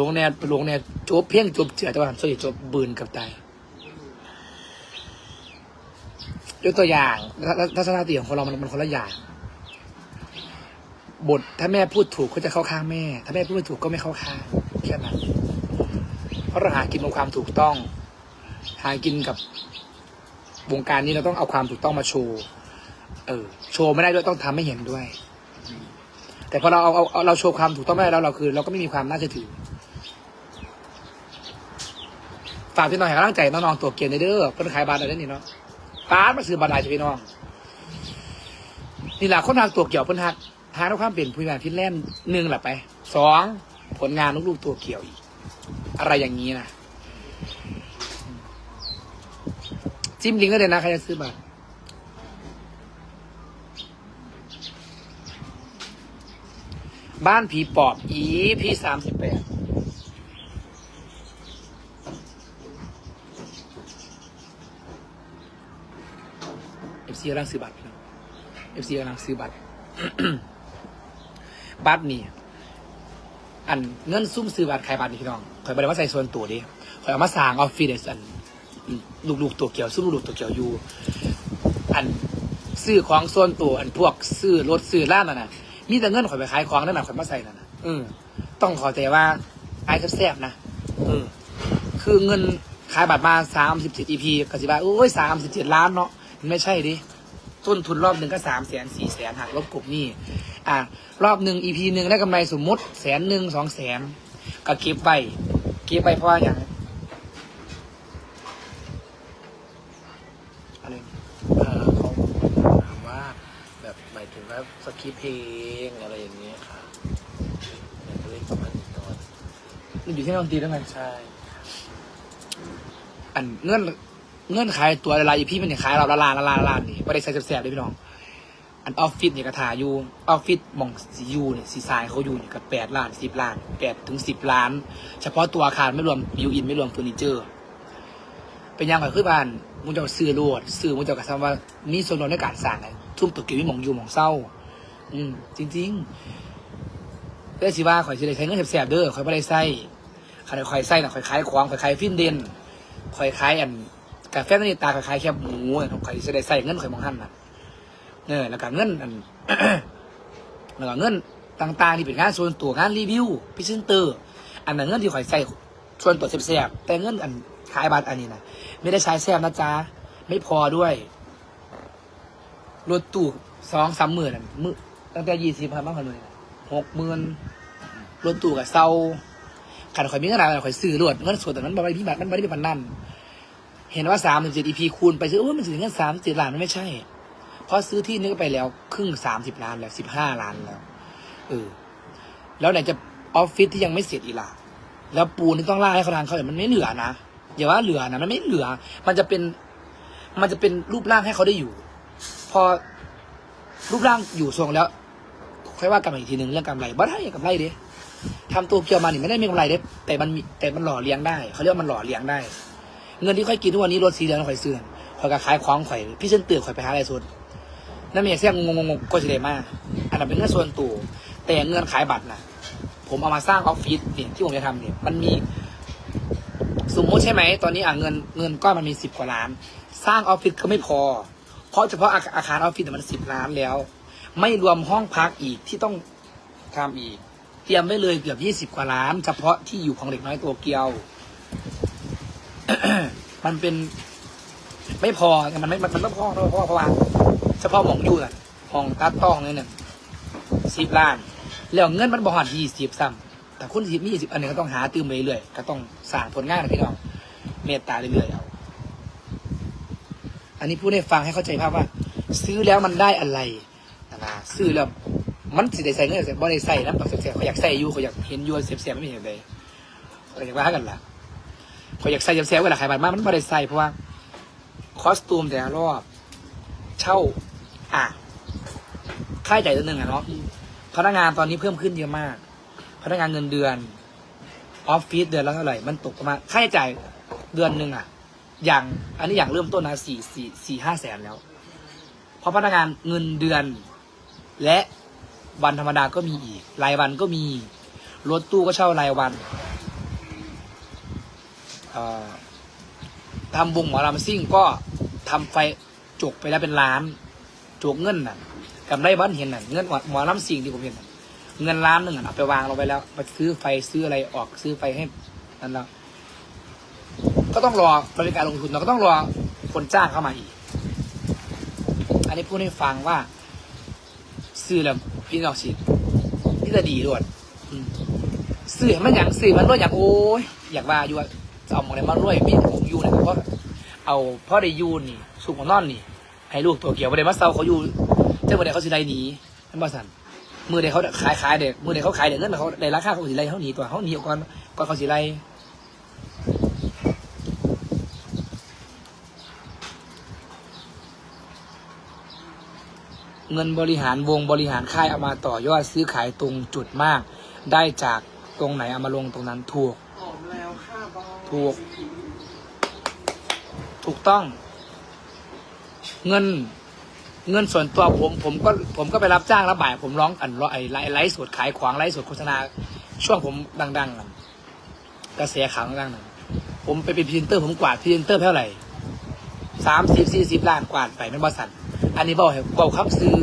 ลงแนวลงแนวจบเพียงจบเจือแต่ว่าส่วนใหญ่จบบืนกับตายยกตัวอย่างทัศทัศนคติของคนเรามันมันคนละอย่างบทถ้าแม่พูดถูกก็จะเข้าข้างแม่ ถ้าแม่พูดไม่ถูกก็ไม่เข้าข้างแค่นั้นเพราะเราหากินกับความถูกต้อง หากินกับวงการนี้เราต้องเอาความถูกต้องมาโชว์เออ โชว์ไม่ได้ด้วยต้องทำให้เห็นด้วย แต่พอเราเอาเอาเอาเราโชว์ความถูกต้องไม่ได้แล้วเราคือ เราก็ไม่มีความน่าเชื่อถือ ฝากพี่น้องให้กำลังใจน้องๆตัวเกียนเด้อเพิ่นขายบาทอะไรนี่เนาะป้าดมาซื้อบาทไดจ้ะพี่น้องนี่แหละคนทางตัวเกี่ยวเพิ่นหักทางด้วยความเป็นผู้งานฟินแล่นหนึ่งแหละไปสองผลงานลูกๆตัวเกี่ยวอีก อะไรอย่างนี้นะจิ้มลิงก์ได้เลยนะใครจะซื้อบัตรบ้านผีปอบอีพี่สามสิบแปดเอฟ ซีกำลังซื้อบัตรเอฟซีกำลังซื้อบัตร บัตรนี่อันเงินซุ่มซื้อบัตรขายบัตรนี่พี่น้องคอยบอกเลยว่าใส่ส่วนตัวดิคอยเอามาสร้างออฟฟิศให้อันลูกๆตัวเกี่ยวซุ่มลูกๆตัวเกี่ยวอยู่ อันซื้อของส่วนตัวอันพวกซื้อรถซื้อร้านน่ะนะมีแต่เงินข่อยไปขายของนั่นน่ะข่อยมาใส่นั่นน่ะเออต้องขอใจว่าไอ้แซ่บๆนะเออคือเงินขายบัตรมาสามสิบเจ็ด EP ก็สิบาโอ้ยสามสิบเจ็ดล้านเนาะ ไม่ใช่ดิต้นทุนรอบหนึ่งก็สามแสนสี่แสนหักลบกบหนี่อะรอบหนึ่ง EP หนึ่งได้กำไรสมมุติแสนหนึ่งสองแสนก็เก็บไปเก็บไปเพราะว่าอย่างอะไรเอ่อเขาถามว่าแบบหมายถึงว่าสคริปต์เพลงอะไรอย่างเงี้ยค่ะอยากจะเล่นประมาณนี้ก่อนมันอยู่ที่ดนตรีแล้วไงใช่ อันเงื่อน เงื่อนขายตัวละลายอีพี่มันเนี่ยขายเราละลานละลานละลานนี่ไม่ได้ใส่แสบๆเลยพี่น้อง อันออฟฟิศเนี่ยกระถาอยู่ออฟฟิศมองสียูเนี่ยสีทรายเขาอยู่เนี่ยกับแปดล้านสิบล้านแปดถึงสิบล้าน เฉพาะตัวอาคารไม่รวมบิวอินไม่รวมเฟอร์นิเจอร์ เป็นยังไงคือบ้านมุงจ้าซื้อรวดซื้อมุงจ้ากระทำว่ามีส่วนร่วมในการสร้างไงทุ่มตกเกี่ยวมีหมองอยู่มองเศร้า อืม จริงๆเด้สิว่าข่อยสิได้ใช้เงินแสบๆเด้อข่อยไม่ได้ใส่ข่อยข่อยใส่น่ะข่อยขายของข่อยขายฟินเดนข่อยขายอัน กาแฟนาฬิตาข่อยขายแคบหมูข่อยสิได้ใส่เงินข่อยมองหันน่ะเออแล้วก็เงินอันแล้วก็เงินต่างๆที่เป็นงานส่วนตัวงานรีวิวพิซซินเตอร์อันนั้นเงินที่ข่อยใส่ส่วนตัวแสบๆแต่เงินอันขายบัตรอันนี้นะไม่ได้ใช้แสบนะจ๊ะไม่พอด้วยรถตู้สองสามหมื่นมือตั้งแต่ยี่สิบพันบ้างคนเลยหกหมื่นรถตู้กับเซาขันข่อยมีเงินอะไรข่อยซื้อรถเงินส่วนแต่นั้นบริพิบัตรมันบริพิบัตรนั่น เห็นว่าสามสิบเจ็ดอีพีคูณไปซื้อโอ้ยมันถึงเงินสามสิบล้านมันไม่ใช่ เพราะซื้อที่นึกไปแล้ว ครึ่งสามสิบล้านแล้วสิบห้าล้านแล้วเออแล้วไหนจะออฟฟิศที่ยังไม่เสร็จอีกล่ะ แล้วปูนที่ต้องล่าให้เขาทางเขาเนี่ยมันไม่เหลือนะอย่าว่าเหลือนะมันไม่เหลือ มันจะเป็นมันจะเป็นรูปร่างให้เขาได้อยู่ พอรูปร่างอยู่ทรงแล้วค่อยว่ากันอีกทีหนึ่งเรื่องกำไรบ่ได้กำไรเด้ทำตัวเกียวมานี่ไม่ได้มีกำไรเด้แต่มันแต่มันหล่อเลี้ยงได้เขาเรียกว่ามันหล่อเลี้ยงได้ เงินที่ค่อยกินทุกวันนี้รถสีเหลืองข่อยเสื่อมข่อยก็ขายของข่อยพี่เส้นเตือนข่อยไปหาอะไรสุดนั่นไม่ใช่งงงๆก็จะได้มากอันนั้นเป็นเงินส่วนตัวแต่เงินขายบัตรนะผมเอามาสร้างออฟฟิศเนี่ยที่ผมจะทำเนี่ยมันมีสมมติใช่ไหมตอนนี้อะเงินเงินก้อนมันมีสิบกว่าล้าน สร้างออฟฟิศก็ไม่พอ เพราะเฉพาะอาคารออฟฟิศมันสิบล้านแล้ว ไม่รวมห้องพักอีกที่ต้องทำอีก เตรียมไว้เลยเกือบยี่สิบกว่าล้าน เฉพาะที่อยู่ของเด็กน้อยตัวเกียว มันเป็น ไม่พอมันไม่มันมันไม่พอเพราะเพราะว่าเฉพาะหมองอยู่อะห้องตัดต้องเนี่ยหนึ่งสิบล้าน แล้วเงินมันบ่หอดยี่สิบซ้ำแต่คนที่มียี่สิบอันนี้ก็ต้องหาตื้มไปเรื่อยๆก็ต้องสร้างผลงานนะพี่น้องเมตตาเรื่อยๆเอาอันนี้พูดให้ฟังให้เข้าใจภาพว่า ซื้อแล้วมันได้อะไรนะซื้อแล้วมันสิได้ใส่เงินแต่บ่ได้ใส่นะแบบเสียเขาอยากใส่อยู่เขาอยากเห็นอยู่เสียบๆไม่เห็นเลยเขาอยากว่ากันล่ะ เขาอยากใส่เสียบๆเวลาขายบัตรมากมันบ่ได้ใส่เพราะว่า คอสตูมแต่ละรอบ เช่า อะค่าใช้จ่ายตัวหนึ่งอะเนาะพนักงานตอนนี้เพิ่มขึ้นเยอะมาก พนักงานเงินเดือนออฟฟิศเดือนละเท่าไหร่มันตกประมาณค่าใช้จ่ายเดือนหนึ่งอะอย่าง อันนี้อย่างเริ่มต้นนะสี่สี่สี่ห้าแสนแล้ว เพราะพนักงานเงินเดือน และวันธรรมดาก็มีอีก รายวันก็มีรถตู้ก็เช่ารายวัน ทำวงหมอลำซิ่งก็ทำไฟจกไปแล้วเป็นล้านจกเงินน่ะกำไรบ้านเห็นน่ะเงินหมอลำซิ่งที่ผมเห็นน่ะเงินล้านหนึ่งอะเอาไปวางลงไปแล้วไปซื้อไฟซื้ออะไรออกซื้อไฟให้นั่นแล้วก็ต้องรอบริการลงทุนเราก็ต้องรอคนจ้างเข้ามาอีก อันนี้พูดให้ฟังว่า ซื้อแล้วพี่น้องสินี่จะดีด้วยซื้อให้มันอย่างซื้อมันด้วยอย่างโอ้ยอยากว่าอยู่ จะเอาหมองอะไรมารวยมีของอยู่เนี่ยเพราะเอาพ่อได้ยูนี่สุกของนอนนี่ ให้ลูกตัวเกี่ยวประเดี๋ยมาเซาเขาอยู่เจ้าประเดี๋ยวเขาสิได้หนีนั่นบ่สันมือเดี๋ยวเขาขายขายเด็กมือเดี๋ยวเขาขายเด็กเงินเขาได้ราคาเขาสิไล่เขาหนีตัวเขาหนีออกก่อนก่อนเขาสิไล่เงินบริหารวงบริหารค่ายเอามาต่อยอดซื้อขายตรงจุดมาก ได้จากตรงไหนเอามาลงตรงนั้นถูก ถูก ถูกต้อง เงิน เงินส่วนตัวผม ผมก็ ผมก็ไปรับจ้างรับบ่าย ผมร้องอันร้องไอไลฟ์สดขายของไลฟ์สดโฆษณา ช่วงผมดังๆกันกระแสข่าวดังๆนั้นผมไปเป็นพรีเซนเตอร์ผมกวาดพรีเซนเตอร์เท่าไหร่สามสิบสี่สิบล้านกวาดไปไม่บอสันอันนี้บอกให้บอกครับซื้อ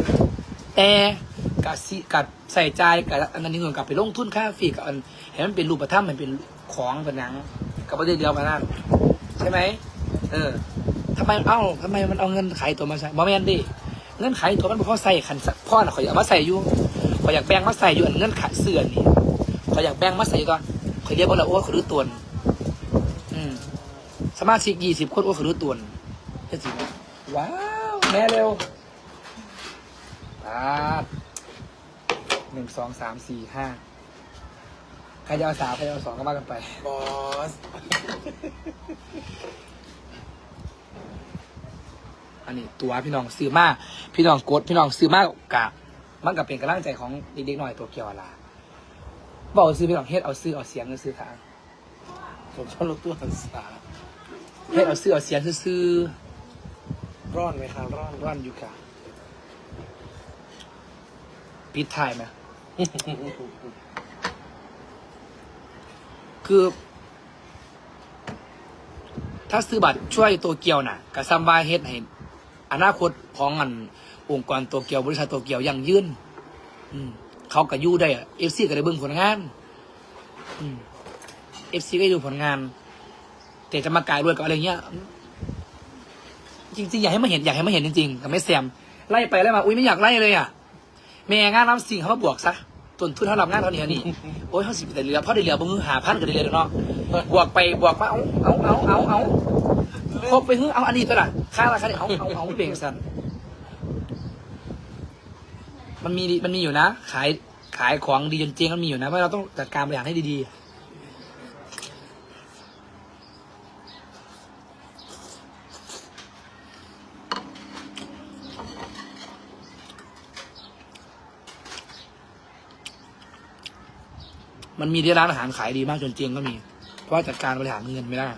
แต่กับสิกับใส่ใจกับอันนั้นนี่เงินกลับไปลงทุนค่าฟรีกับอันเห็นมันเป็นรูปธรรมมันเป็นของเป็นหนัง กับประเด็นเดียวมานั่นใช่ไหมเออทำไมเอ้าทำไมมันเอาเงินขายตัวมาใส่บอแมนดิเงินขายตัวมันพ่อใส่ขันพ่อน่ะขอยอยากมาใส่อยู่ขอยอยากแบ่งมาใส่อยู่อันเงินขายเสื้อนี่ขอยอยากแบ่งมาใส่ยู่ก่อนขอยเรียกว่าละโอ้ขอรู้ตัวอืมสมาชิกยี่สิบคนโอ้ขอรู้ตัวเจ็ดสิบว้าวแม่เร็วปาดหนึ่งสองสามสี่ห้า ใครจะเอาสามใครจะเอาสองก็มากันไป บอส อันนี้ตัวพี่น้องซื้อมาพี่น้องกดพี่น้องซื้อมากกะมันก็เป็นกำลังใจของเด็กๆหน่อยตัวเกียวล่ะบอกซื้อพี่น้องเฮ็ดเอาซื้อเอาเสียงซื้อทางผมชอบรถตู้หันษาเฮ็ดเอาซื้อเอาเสียงซื้อร้อนไหมครับร้อนๆร่อนอยู่กะปิดท้ายไหม คือ ถ้าซื้อบัตรช่วยตัวเกียวน่ะกับซัมบาเฮ็ดให้อนาคตของอันองค์กรตัวเกียวบริษัทตัวเกียวยังยืนอืมเขาก็อยู่ได้เอฟซีก็ได้เบิ่งผลงานเอฟซีก็ดูผลงาน แต่จะมากายรวยกับอะไรเงี้ย จริงๆ อยากให้มาเห็นอยากให้มาเห็นจริงๆกับไม่แซมไล่ไปไล่มาอุ้ยไม่อยากไล่เลยอะแม่งานน้ำสิ่งเขามาบวกซะ ต้นทุนเขารับงานเท่านี้เท่านี่โอ้ยเขาสิบแต่เรือเพราะได้เรือบ่มือหาพันก็ได้เรือเนาะบวกไปบวกมาเอาเอาเอาเอาเอาครบไปฮึเอาอันนี้ตัวละค่าราคาเนี่ยเอาเอาเอาเปลี่ยนสันมันมีมันมีอยู่นะ ขายขายของดีจนเจ๊งมันมีอยู่นะเพราะเราต้องจัดการบริหารให้ดีๆ มันมีที่ร้านอาหารขายดีมากจนเจ๊งก็มี เพราะว่าจัดการบริหารเงินไม่ได้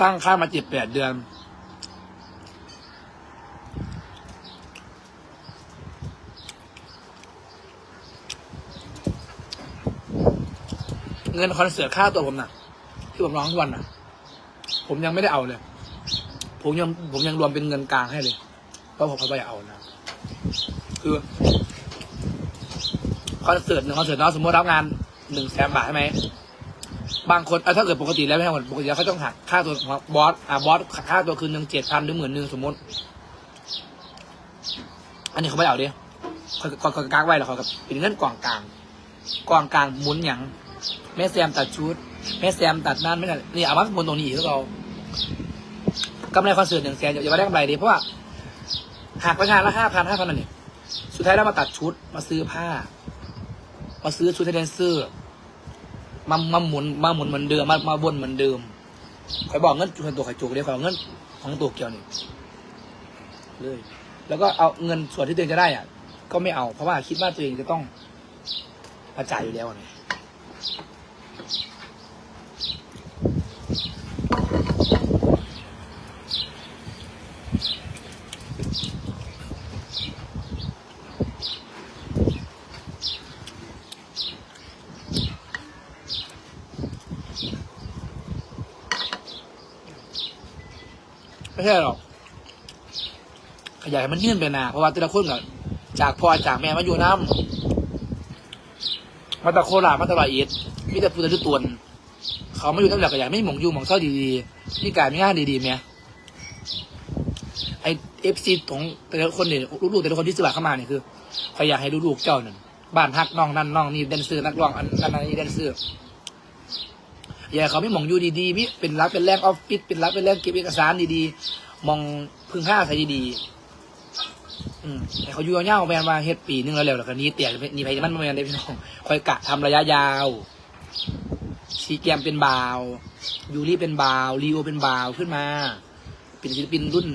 ตั้งค่ามาเจ็ดแปดเดือน เงินคอนเสิร์ตค่าตัวผมน่ะ ที่ผมร้องทุกวันน่ะ ผมยังไม่ได้เอาเลย ผมยังผมยังรวมเป็นเงินกลางให้เลยเพราะผมเขาไม่เอานะคือคอนเสิร์ตหนึ่งคอนเสิร์ตเนาะสมมติรับงานหนึ่งแสนบาทใช่ไหมบางคนอ่อถ้าเกิดปกติแล้วไม่ใช่หมดปกติแล้วเขาต้องหักค่าตัวบอสอ่าบอสค่าตัวคืนหนึ่งเจ็ดพันหรือหมื่นหนึ่งสมมติ อันนี้เขาไม่เอาดิเขาเขาเขากางไว้แล้วเขากับเป็นเงินกองกลางกองกลางหมุนอย่าง แม่แซมตัดชุด แม่แซมตัดนั่นไม่ใช่นี่เอามาหมุนตรงนี้อีกแล้วเรากำไรคอนเสิร์ตหนึ่งแสนอย่ามาได้กำไรดิเพราะว่าหักไปงานละห้าพันห้าพันนั่นนี่สุดท้ายแล้วมาตัดชุดมาซื้อผ้า มาซื้อชุดให้แดนเซอร์มามาหมุนมาหมุนเหมือนเดิมมามาวนเหมือนเดิมคอยบอกเงินส่วนตัวไข่จุกเดียวคอยเอาเงินของตัวเกี่ยวนี่เลย แล้วก็เอาเงินส่วนที่ตัวเองจะได้อะ ก็ไม่เอาเพราะว่าคิดว่าตัวเองจะต้องมาจ่ายอยู่แล้วไง ไม่ใช่หรอกขยายมันยื่นไปหนาเพราะว่าแต่ละคนกับจากพ่อจากแม่มาอยู่น้ำ มาตะโคราชมาตะลอยเอ็ดมีแต่พูดแต่ตวน เขาไมาอยู่ตั้งแต่ก็อยากไม่หมองอยู่หมองเศร้าดีๆมีการมีงานดีๆไหมไอเอฟซีของแต่ละคนเนี่ยลูกๆแต่ละคนที่สมัครเข้ามาเนี่ยคือเขาอยากให้ลูกๆเจ้านั่นบ้านฮักน้องนั่นน้องนี่แดนเซอร์นักร้องอันนั้นอันนี้แดนเซอร์อย่าให้เขาไม่หมองอยู่ดีๆมิเป็นรับเป็นแรงออฟฟิศเป็นรับเป็นแรงเก็บเอกสารดีๆ มองพึ่งผ้าใส่ดีๆ อืมแต่เขาอยู่เงาๆแมนมาเฮ็ดปีนึงแล้วแล้วแล้วก็หนี้เตี่ยหนี่ไปมันแมนได้พี่น้องคอยกะทำระยะยาวซีแกมเป็นบาวยูรี่เป็นบาวลีโอเป็นบาวขึ้นมา เป็นศิลปินรุ่น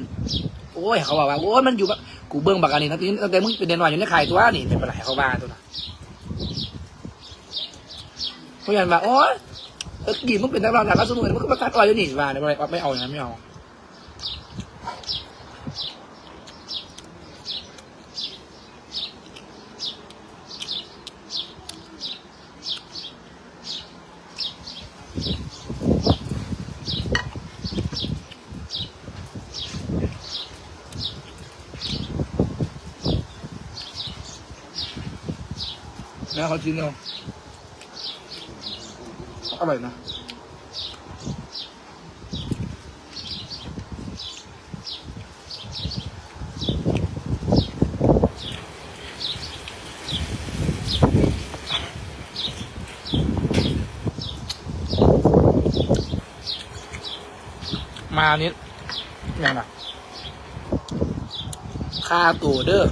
โอ้ยเขาบอกว่าโอ้ยมันอยู่แบบกูเบิ้งบักอันนี้นะตั้งแต่มึงเป็นเดนวายอยู่ในไข่ตัวนี่เป็นปัญหาเขาบ้าตัวน่ะเพราะยันมาโอ้ยเออกีมึงเป็นนักร้องดังก็สมุนมึงก็ประกาศอ่อยอยู่นี่ว่าไม่ไม่เอาอย่างนั้นไม่เอา นะเขาชิมเนาะอร่อยนะมานิดยังนะคาตัวเด้อ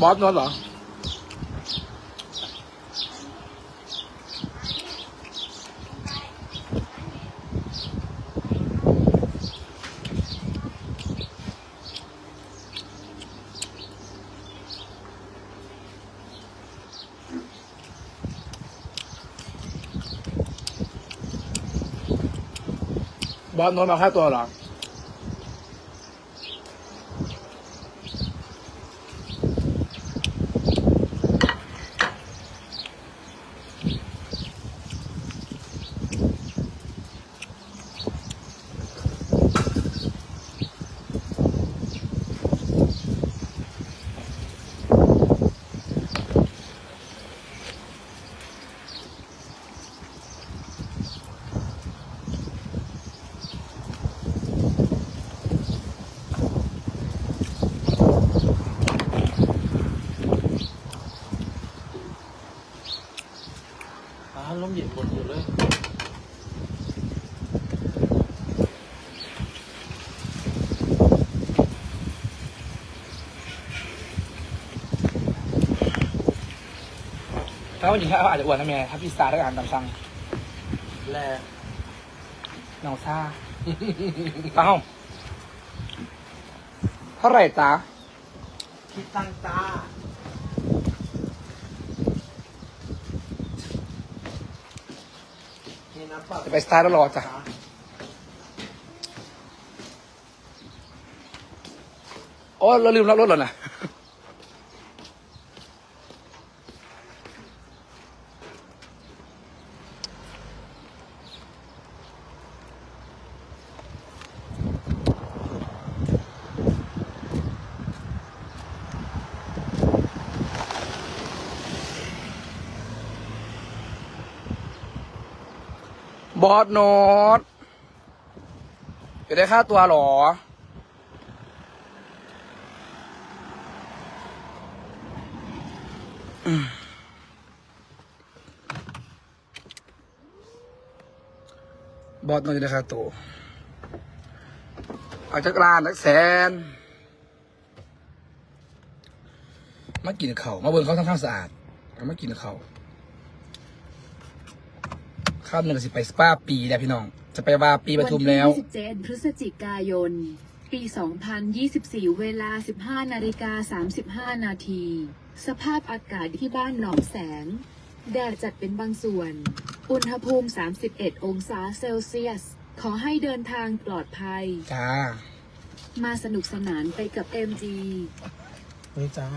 บอสนวดเหรอ บอสนวดมาค่าตัวเหรอ อ่าลมเย็นบน อยู่เลยถ้าวันนี้เขาอาจจะอ้วนนะแม่ถ้าพิซซ่าถ้าอาหารตามสั่งแร่น้องซ่าเอ้าเท่าไหร่จ๊ะคิดตังตานี่นะปะ จะไปสตาร์ทแล้วรอจ้ะโอ้เราลืมรับรถแล้วนะ บอสโนตจะได้ค่าตัวหรอ บอสโนตจะได้ค่าตัว เอาจากรานนักแสน มากินเขาวมาเบิ่งเขาทำความสะอาดมากินเขาว ข้ามหนึ่งสิไปสปาปีแล้วพี่น้อง จะไปวาปีปทุมแล้ว วันที่27พฤศจิกายน ปี 2024 เวลา 15นาฬิกา35 นาที สภาพอากาศที่บ้านหนองแสง แดดจัดเป็นบางส่วน อุณหภูมิ 31 องศาเซลเซียส ขอให้เดินทางปลอดภัย จ้ามาสนุกสนานไปกับ MG นี่จ้า